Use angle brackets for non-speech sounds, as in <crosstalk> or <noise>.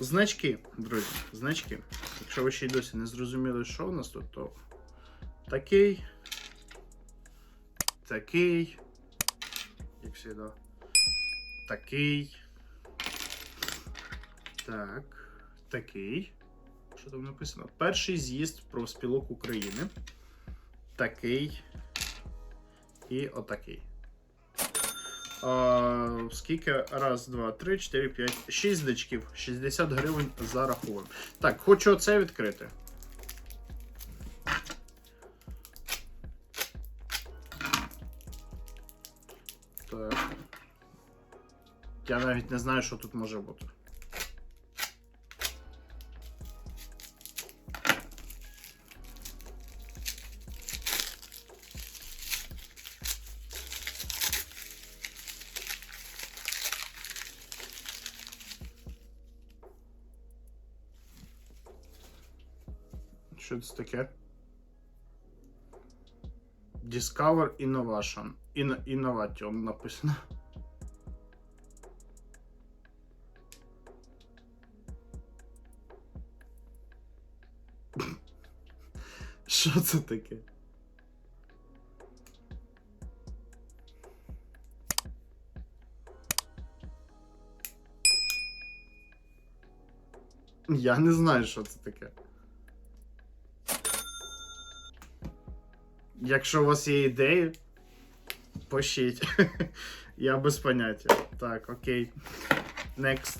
Значки, друзі, значки. Якщо ви ще й досі не зрозуміли, що у нас тут, то такий. Такий. Як завжди. Такий. Так. Такий. Що там написано? Перший з'їзд профспілок України. Такий. І отакий. А, скільки? Раз, два, три, чотири, п'ять, шість дочків, 60 гривень зараховуємо. Так, хочу оце відкрити. Так. Я навіть не знаю, що тут може бути. Що це таке? Discover Innovation. Inno- Innovation написано. <laughs> Що це таке? Я не знаю, що це таке. Якщо у вас є ідеї, пишіть. <laughs> Я без поняття. Так, окей. Next.